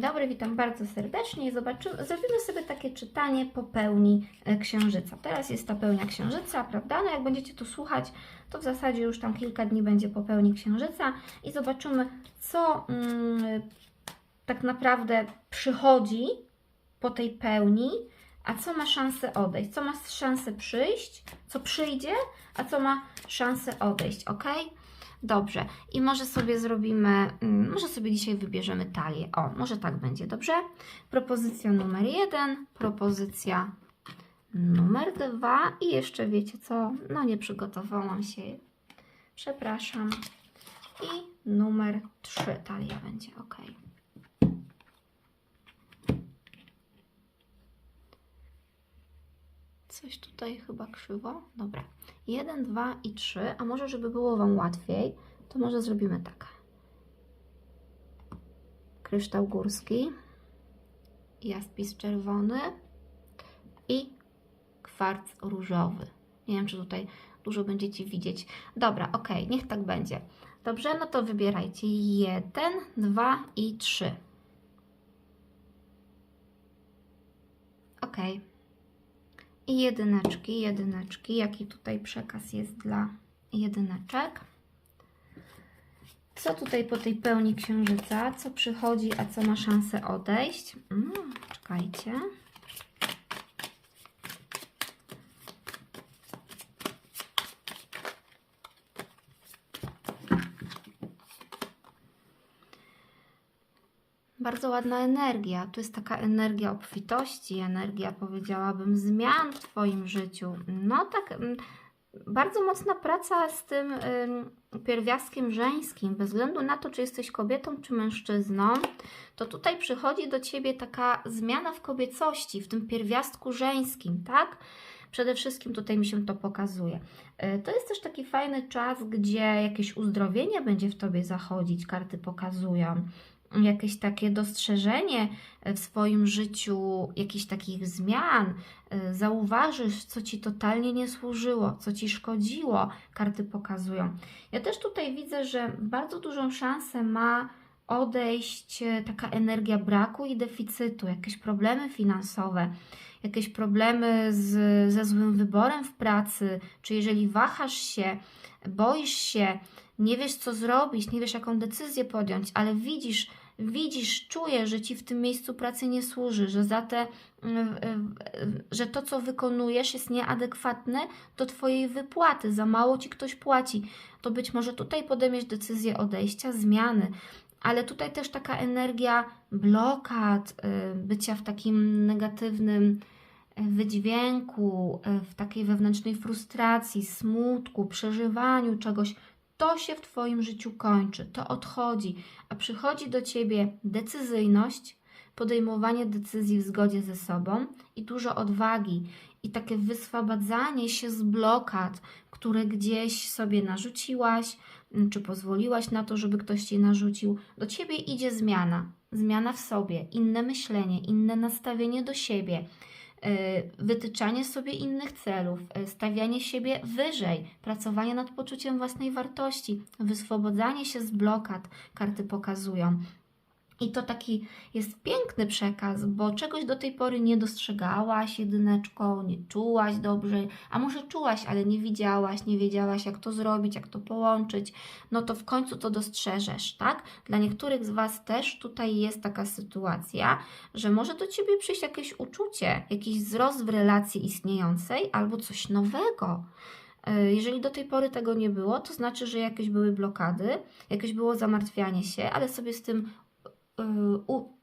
Dobry, witam bardzo serdecznie. Zobaczymy, zrobimy sobie takie czytanie po pełni e, księżyca. Teraz jest ta pełnia księżyca, prawda? No jak będziecie tu słuchać, to w zasadzie już tam kilka dni będzie po pełni księżyca i zobaczymy, co mm, tak naprawdę przychodzi po tej pełni, a co ma szansę odejść, co ma szansę przyjść, co przyjdzie, a co ma szansę odejść, ok? Dobrze. I może sobie zrobimy, mm, może sobie dzisiaj wybierzemy talię. O, może tak będzie, dobrze? Propozycja numer jeden, propozycja numer dwa i jeszcze wiecie co? No nie przygotowałam się. Przepraszam. I numer trzy talia będzie, ok. Coś tutaj chyba krzywo. Dobra. 1, 2 i 3. A może, żeby było Wam łatwiej, to może zrobimy tak. Kryształ górski, jaspis czerwony i kwarc różowy. Nie wiem, czy tutaj dużo będziecie widzieć. Dobra, ok, niech tak będzie. Dobrze, no to wybierajcie 1, 2 i 3. Ok. I jedyneczki, jedyneczki. Jaki tutaj przekaz jest dla jedyneczek? Co tutaj po tej pełni księżyca? Co przychodzi, a co ma szansę odejść? Mm, czekajcie. Bardzo ładna energia. Tu jest taka energia obfitości, energia, powiedziałabym, zmian w Twoim życiu. No tak, mm, bardzo mocna praca z tym ym, pierwiastkiem żeńskim, bez względu na to, czy jesteś kobietą, czy mężczyzną, to tutaj przychodzi do Ciebie taka zmiana w kobiecości, w tym pierwiastku żeńskim, tak? Przede wszystkim tutaj mi się to pokazuje. Y, To jest też taki fajny czas, gdzie jakieś uzdrowienie będzie w Tobie zachodzić, karty pokazują jakieś takie dostrzeżenie w swoim życiu, jakichś takich zmian, y, zauważysz, co ci totalnie nie służyło, co ci szkodziło, karty pokazują. Ja też tutaj widzę, że bardzo dużą szansę ma odejść e, taka energia braku i deficytu, jakieś problemy finansowe, jakieś problemy z, ze złym wyborem w pracy, czy jeżeli wahasz się, boisz się, nie wiesz co zrobić, nie wiesz jaką decyzję podjąć, ale widzisz, widzisz, czujesz, że ci w tym miejscu pracy nie służy, że za te, mm, że to co wykonujesz jest nieadekwatne do twojej wypłaty, za mało ci ktoś płaci, to być może tutaj podejmiesz decyzję odejścia, zmiany, ale tutaj też taka energia blokad, y, bycia w takim negatywnym y, wydźwięku, y, w takiej wewnętrznej frustracji, smutku, przeżywaniu czegoś, to się w Twoim życiu kończy, to odchodzi, a przychodzi do Ciebie decyzyjność, podejmowanie decyzji w zgodzie ze sobą i dużo odwagi i takie wyswobadzanie się z blokad, które gdzieś sobie narzuciłaś, mm, czy pozwoliłaś na to, żeby ktoś Ci narzucił. Do Ciebie idzie zmiana, zmiana w sobie, inne myślenie, inne nastawienie do siebie wytyczanie sobie innych celów, y, stawianie siebie wyżej, pracowanie nad poczuciem własnej wartości, wyswobodzanie się z blokad, karty pokazują. I to taki jest piękny przekaz, bo czegoś do tej pory nie dostrzegałaś jedyneczką, nie czułaś dobrze, a może czułaś, ale nie widziałaś, nie wiedziałaś jak to zrobić, jak to połączyć, no to w końcu to dostrzeżesz, tak? Dla niektórych z Was też tutaj jest taka sytuacja, że może do Ciebie przyjść jakieś uczucie, jakiś wzrost w relacji istniejącej albo coś nowego. Y, Jeżeli do tej pory tego nie było, to znaczy, że jakieś były blokady, jakieś było zamartwianie się, ale sobie z tym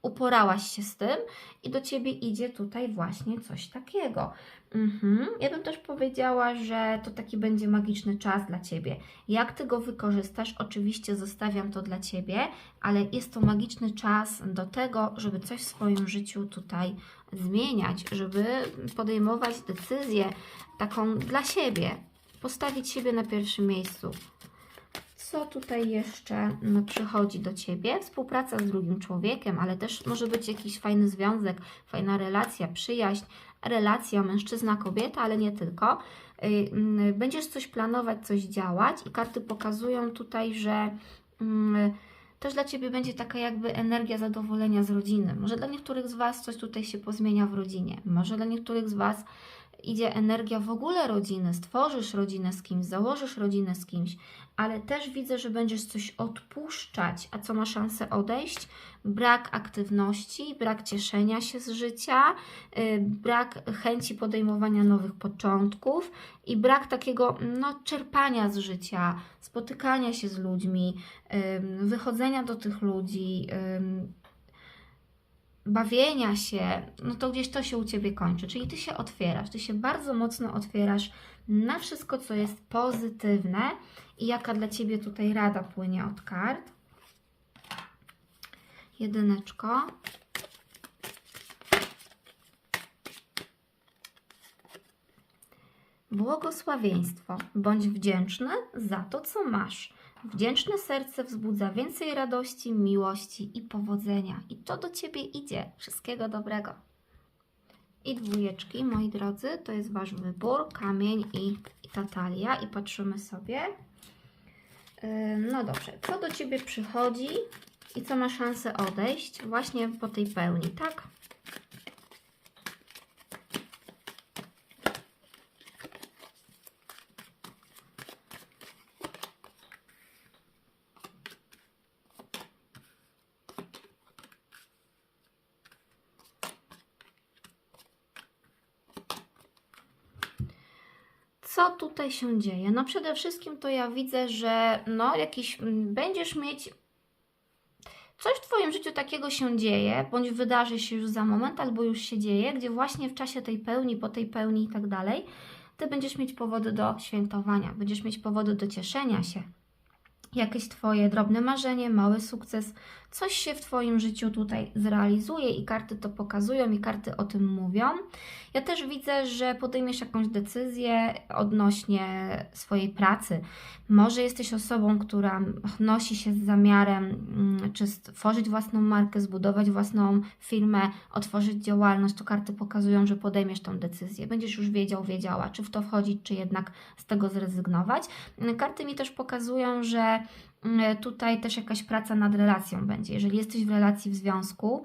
uporałaś się z tym i do ciebie idzie tutaj właśnie coś takiego. Mhm. Ja bym też powiedziała, że to taki będzie magiczny czas dla ciebie. Jak ty go wykorzystasz, oczywiście zostawiam to dla ciebie, ale jest to magiczny czas do tego, żeby coś w swoim życiu tutaj zmieniać, żeby podejmować decyzję taką dla siebie, postawić siebie na pierwszym miejscu. Co tutaj jeszcze no, przychodzi do Ciebie? Współpraca z drugim człowiekiem, ale też może być jakiś fajny związek, fajna relacja, przyjaźń, relacja mężczyzna-kobieta, ale nie tylko. Y, mm, Będziesz coś planować, coś działać i karty pokazują tutaj, że mm, też dla Ciebie będzie taka jakby energia zadowolenia z rodziny. Może dla niektórych z Was coś tutaj się pozmienia w rodzinie. Może dla niektórych z Was idzie energia w ogóle rodziny, stworzysz rodzinę z kimś, założysz rodzinę z kimś, ale też widzę, że będziesz coś odpuszczać, a co ma szansę odejść? Brak aktywności, brak cieszenia się z życia, yy, brak chęci podejmowania nowych początków i brak takiego no, czerpania z życia, spotykania się z ludźmi, yy, wychodzenia do tych ludzi. Yy, bawienia się, no to gdzieś to się u Ciebie kończy. Czyli Ty się otwierasz, Ty się bardzo mocno otwierasz na wszystko, co jest pozytywne i jaka dla Ciebie tutaj rada płynie od kart. Jedyneczko. Błogosławieństwo. Bądź wdzięczny za to, co masz. Wdzięczne serce wzbudza więcej radości, miłości i powodzenia. I to do Ciebie idzie. Wszystkiego dobrego. I dwójeczki, moi drodzy, to jest Wasz wybór. Kamień i, i ta talia. I patrzymy sobie. No dobrze, co do Ciebie przychodzi i co ma szansę odejść właśnie po tej pełni, tak? co tutaj się dzieje? No przede wszystkim to ja widzę, że no jakiś mm, będziesz mieć coś w Twoim życiu takiego się dzieje, bądź wydarzy się już za moment, albo już się dzieje, gdzie właśnie w czasie tej pełni, po tej pełni i tak dalej, Ty będziesz mieć powody do świętowania, będziesz mieć powody do cieszenia się. Jakieś Twoje drobne marzenie, mały sukces, coś się w Twoim życiu tutaj zrealizuje i karty to pokazują i karty o tym mówią. Ja też widzę, że podejmiesz jakąś decyzję odnośnie swojej pracy. Może jesteś osobą, która nosi się z zamiarem, mm, czy stworzyć własną markę, zbudować własną firmę, otworzyć działalność. To karty pokazują, że podejmiesz tą decyzję. Będziesz już wiedział, wiedziała, czy w to wchodzić, czy jednak z tego zrezygnować. Karty mi też pokazują, że tutaj też jakaś praca nad relacją będzie. Jeżeli jesteś w relacji w związku,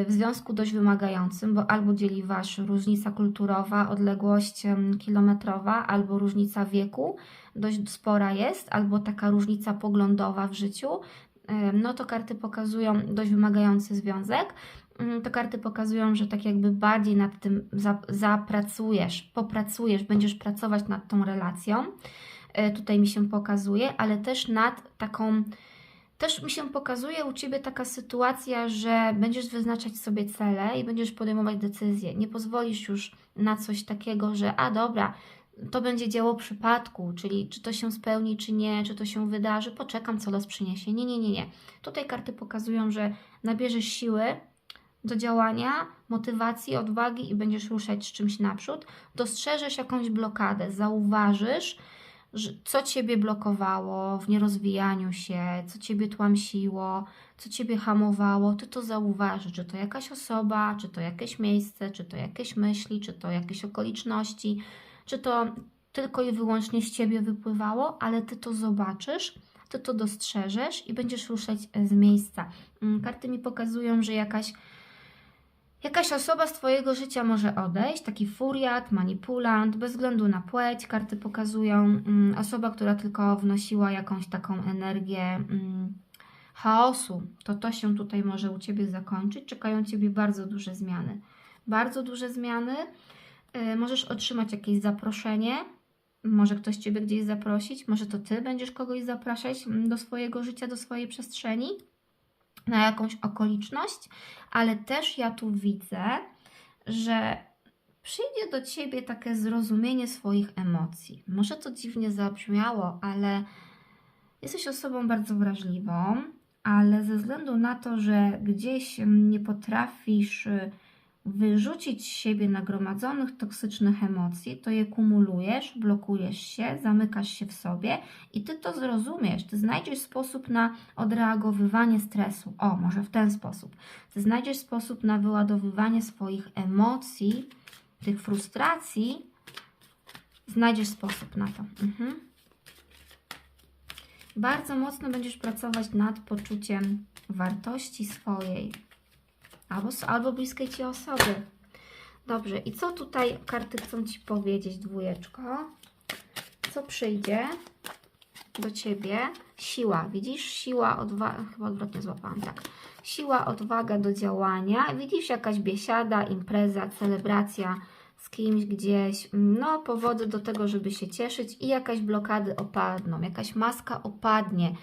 y, w związku dość wymagającym, bo albo dzieli Was różnica kulturowa, odległość kilometrowa, albo różnica wieku, dość spora jest, albo taka różnica poglądowa w życiu, no to karty pokazują dość wymagający związek. Mm, to karty pokazują, że tak jakby bardziej nad tym zapracujesz, popracujesz, będziesz pracować nad tą relacją. E, tutaj mi się pokazuje, ale też nad taką też mi się pokazuje u Ciebie taka sytuacja, że będziesz wyznaczać sobie cele i będziesz podejmować decyzje. Nie pozwolisz już na coś takiego, że a dobra, to będzie dzieło przypadku, czyli czy to się spełni, czy nie, czy to się wydarzy, poczekam, co los przyniesie. Nie, nie, nie, nie. Tutaj karty pokazują, że nabierzesz siły do działania, motywacji, odwagi i będziesz ruszać z czymś naprzód. Dostrzeżesz jakąś blokadę, zauważysz, co Ciebie blokowało w nierozwijaniu się, co Ciebie tłamsiło, co Ciebie hamowało, Ty to zauważysz, czy to jakaś osoba, czy to jakieś miejsce, czy to jakieś myśli, czy to jakieś okoliczności, czy to tylko i wyłącznie z Ciebie wypływało, ale Ty to zobaczysz, Ty to dostrzeżesz i będziesz ruszać z miejsca. Mm, karty mi pokazują, że jakaś Jakaś osoba z Twojego życia może odejść, taki furiat, manipulant, bez względu na płeć, karty pokazują. Mm, osoba, która tylko wnosiła jakąś taką energię mm, chaosu, to to się tutaj może u Ciebie zakończyć. Czekają Ciebie bardzo duże zmiany. Bardzo duże zmiany. Yy, możesz otrzymać jakieś zaproszenie, może ktoś Ciebie gdzieś zaprosić, może to Ty będziesz kogoś zapraszać mm, do swojego życia, do swojej przestrzeni na jakąś okoliczność, ale też ja tu widzę, że przyjdzie do ciebie takie zrozumienie swoich emocji. Może to dziwnie zabrzmiało, ale jesteś osobą bardzo wrażliwą, ale ze względu na to, że gdzieś nie potrafisz wyrzucić z siebie nagromadzonych toksycznych emocji, to je kumulujesz, blokujesz się, zamykasz się w sobie i ty to zrozumiesz. Ty znajdziesz sposób na odreagowywanie stresu. O, może w ten sposób. Ty znajdziesz sposób na wyładowywanie swoich emocji, tych frustracji. Znajdziesz sposób na to. Mhm. Bardzo mocno będziesz pracować nad poczuciem wartości swojej albo, albo bliskiej Ci osoby. Dobrze, i co tutaj karty chcą Ci powiedzieć, dwójeczko? Co przyjdzie do Ciebie? Siła, widzisz? Siła, odwaga, chyba odwrotnie złapałam, tak. Siła, odwaga do działania. Widzisz jakaś biesiada, impreza, celebracja z kimś gdzieś, no powody do tego, żeby się cieszyć i jakaś blokady opadną, jakaś maska opadnie.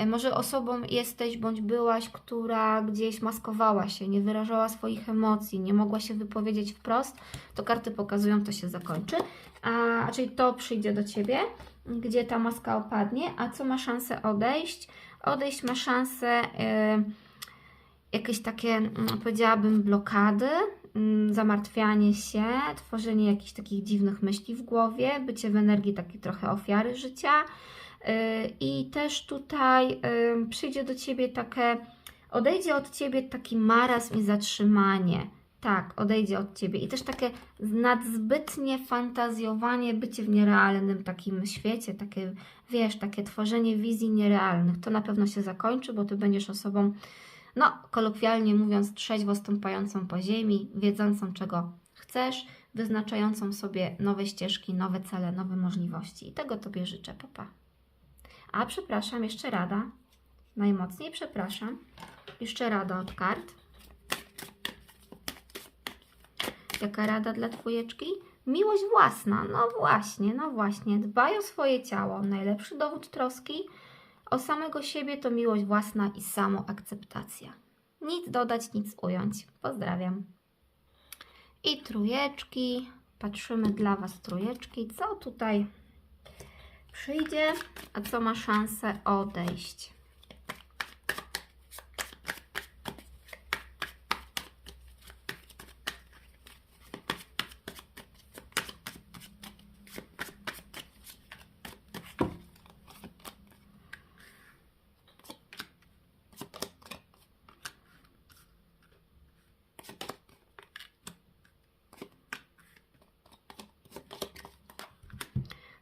E, Może osobą jesteś bądź byłaś, która gdzieś maskowała się, nie wyrażała swoich emocji, nie mogła się wypowiedzieć wprost, to karty pokazują, to się zakończy. A, czyli to przyjdzie do Ciebie, gdzie ta maska opadnie, a co ma szansę odejść? Odejść ma szansę y, jakieś takie, mm, powiedziałabym, blokady, mm, zamartwianie się, tworzenie jakichś takich dziwnych myśli w głowie, bycie w energii takiej trochę ofiary życia. Yy, I też tutaj przyjdzie do ciebie takie, odejdzie od ciebie taki marazm i zatrzymanie. Tak, odejdzie od ciebie. I też takie nadzbytnie fantazjowanie, bycie w nierealnym takim świecie, takie, wiesz, takie tworzenie wizji nierealnych. To na pewno się zakończy, bo ty będziesz osobą, no, kolokwialnie mówiąc, trzeźwo stąpającą po ziemi, wiedzącą czego chcesz, wyznaczającą sobie nowe ścieżki, nowe cele, nowe możliwości. I tego Tobie życzę, papa. A przepraszam, jeszcze rada. Najmocniej przepraszam. Jeszcze rada od kart. Jaka rada dla Twojeczki? Miłość własna. No właśnie, no właśnie. Dbaj o swoje ciało. Najlepszy dowód troski o samego siebie to miłość własna i samoakceptacja. Nic dodać, nic ująć. Pozdrawiam. I trójeczki. Patrzymy dla Was trójeczki. Co tutaj przyjdzie, a co ma szansę odejść?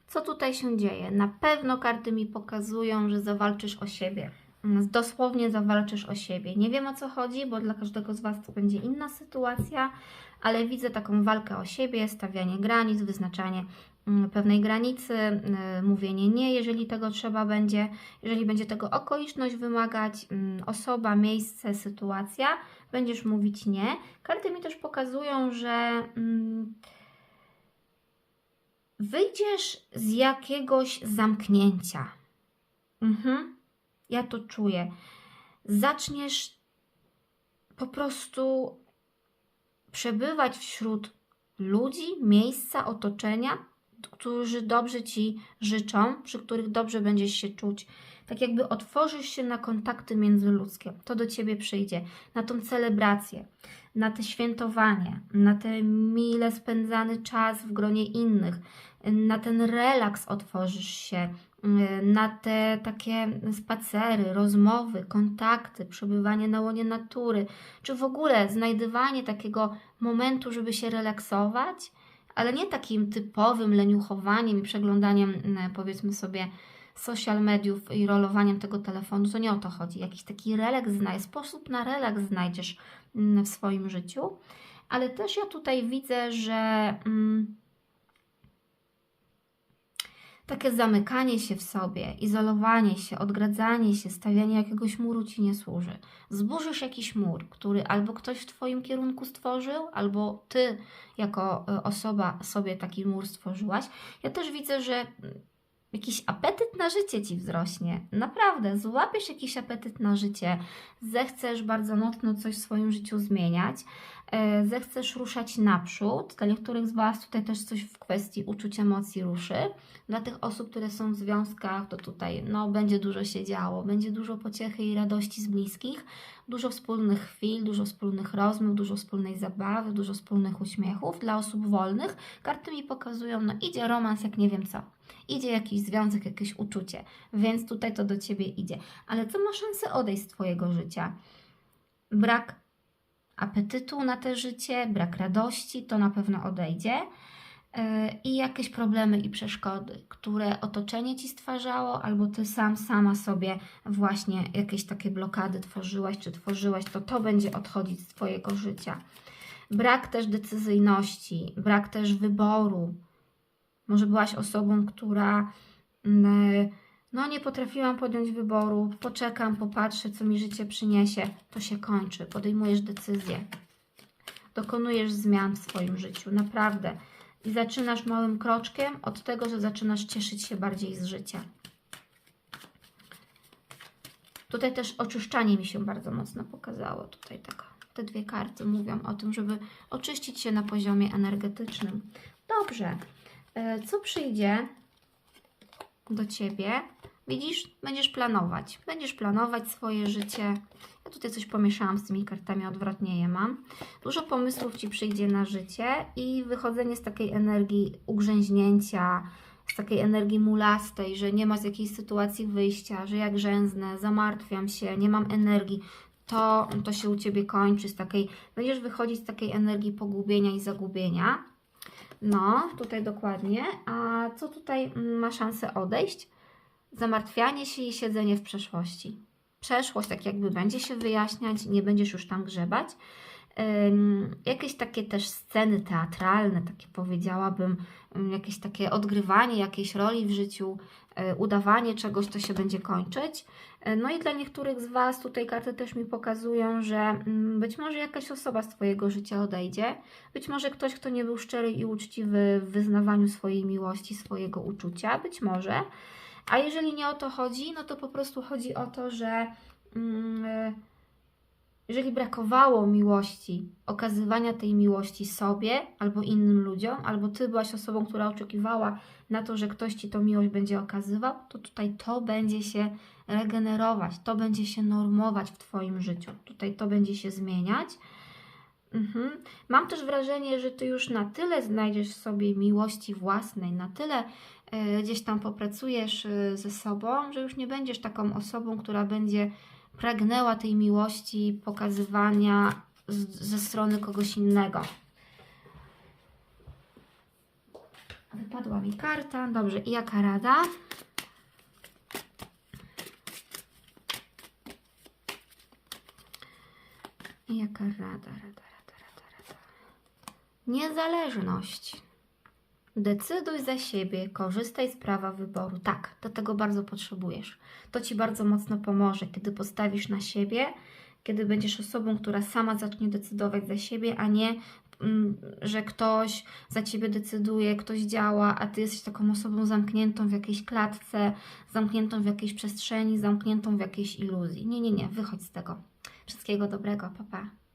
Co tutaj się dzieje? Na pewno karty mi pokazują, że zawalczysz o siebie. Dosłownie zawalczysz o siebie. Nie wiem o co chodzi, bo dla każdego z Was to będzie inna sytuacja, ale widzę taką walkę o siebie, stawianie granic, wyznaczanie mm, pewnej granicy, y, mówienie nie, jeżeli tego trzeba będzie, jeżeli będzie tego okoliczność wymagać, mm, osoba, miejsce, sytuacja, będziesz mówić nie. Karty mi też pokazują, że. mm, wyjdziesz z jakiegoś zamknięcia. Mhm. Ja to czuję. Zaczniesz po prostu przebywać wśród ludzi, miejsca, otoczenia, którzy dobrze ci życzą, przy których dobrze będziesz się czuć. Tak jakby otworzysz się na kontakty międzyludzkie. To do ciebie przyjdzie, na tą celebrację, na te świętowanie, na ten mile spędzany czas w gronie innych, na ten relaks otworzysz się, na te takie spacery, rozmowy, kontakty, przebywanie na łonie natury, czy w ogóle znajdywanie takiego momentu, żeby się relaksować, ale nie takim typowym leniuchowaniem i przeglądaniem, mm, powiedzmy sobie, social mediów i rolowaniem tego telefonu. To nie o to chodzi. Jakiś taki relaks znajdziesz, sposób na relaks znajdziesz w swoim życiu. Ale też ja tutaj widzę, że. Mm, takie zamykanie się w sobie, izolowanie się, odgradzanie się, stawianie jakiegoś muru ci nie służy. Zburzysz jakiś mur, który albo ktoś w Twoim kierunku stworzył, albo Ty jako y, osoba sobie taki mur stworzyłaś. Ja też widzę, że mm, jakiś apetyt na życie ci wzrośnie. Naprawdę, złapiesz jakiś apetyt na życie, zechcesz bardzo mocno coś w swoim życiu zmieniać, zechcesz ruszać naprzód. Dla niektórych z Was tutaj też coś w kwestii uczuć emocji ruszy. Dla tych osób, które są w związkach, to tutaj no, będzie dużo się działo, będzie dużo pociechy i radości z bliskich, dużo wspólnych chwil, dużo wspólnych rozmów, dużo wspólnej zabawy, dużo wspólnych uśmiechów. Dla osób wolnych karty mi pokazują, no idzie romans jak nie wiem co idzie jakiś związek, jakieś uczucie, więc tutaj to do ciebie idzie. Ale co ma szansę odejść z twojego życia? Brak apetytu na te życie, brak radości, to na pewno odejdzie. e, i jakieś problemy i przeszkody, które otoczenie ci stwarzało, albo ty sam, sama sobie właśnie jakieś takie blokady tworzyłaś, czy tworzyłaś, to to będzie odchodzić z twojego życia. Brak też decyzyjności, brak też wyboru. Może byłaś osobą, która mm, no nie potrafiłam podjąć wyboru, poczekam, popatrzę, co mi życie przyniesie. To się kończy, podejmujesz decyzję. Dokonujesz zmian w swoim życiu, naprawdę. I zaczynasz małym kroczkiem od tego, że zaczynasz cieszyć się bardziej z życia. Tutaj też oczyszczanie mi się bardzo mocno pokazało. Tutaj tak, te dwie karty mówią o tym, żeby oczyścić się na poziomie energetycznym. Dobrze. E, Co przyjdzie do Ciebie? Widzisz, będziesz planować. Będziesz planować swoje życie. Ja tutaj coś pomieszałam z tymi kartami, odwrotnie je mam. Dużo pomysłów Ci przyjdzie na życie i wychodzenie z takiej energii ugrzęźnięcia, z takiej energii mulastej, że nie ma z jakiejś sytuacji wyjścia, że jak grzęznę, zamartwiam się, nie mam energii, to, to się u Ciebie kończy. Z takiej, będziesz wychodzić z takiej energii pogubienia i zagubienia. No, tutaj dokładnie. A co tutaj ma szansę odejść? Zamartwianie się i siedzenie w przeszłości. Przeszłość tak jakby będzie się wyjaśniać, nie będziesz już tam grzebać. Jakieś takie też sceny teatralne, takie powiedziałabym, ym, jakieś takie odgrywanie jakiejś roli w życiu, y, udawanie czegoś, to się będzie kończyć. Y, No i dla niektórych z Was tutaj karty też mi pokazują, że mm, być może jakaś osoba z Twojego życia odejdzie, być może ktoś, kto nie był szczery i uczciwy w wyznawaniu swojej miłości, swojego uczucia, być może. A jeżeli nie o to chodzi, no to po prostu chodzi o to, że mm, y, jeżeli brakowało miłości, okazywania tej miłości sobie albo innym ludziom, albo ty byłaś osobą, która oczekiwała na to, że ktoś ci tą miłość będzie okazywał, to tutaj to będzie się regenerować, to będzie się normować w twoim życiu. Tutaj to będzie się zmieniać. Mhm. Mam też wrażenie, że ty już na tyle znajdziesz sobie miłości własnej, na tyle e, gdzieś tam popracujesz e, ze sobą, że już nie będziesz taką osobą, która będzie pragnęła tej miłości pokazywania z, ze strony kogoś innego. Wypadła mi karta. Dobrze, i jaka rada? Jaka rada, rada, rada, rada, rada. Niezależność. Decyduj za siebie, korzystaj z prawa wyboru. Tak, do tego bardzo potrzebujesz. To ci bardzo mocno pomoże, kiedy postawisz na siebie, kiedy będziesz osobą, która sama zacznie decydować za siebie, a nie, mm, że ktoś za ciebie decyduje, ktoś działa, a ty jesteś taką osobą zamkniętą w jakiejś klatce, zamkniętą w jakiejś przestrzeni, zamkniętą w jakiejś iluzji. Nie, nie, nie, wychodź z tego. Wszystkiego dobrego, papa. Pa.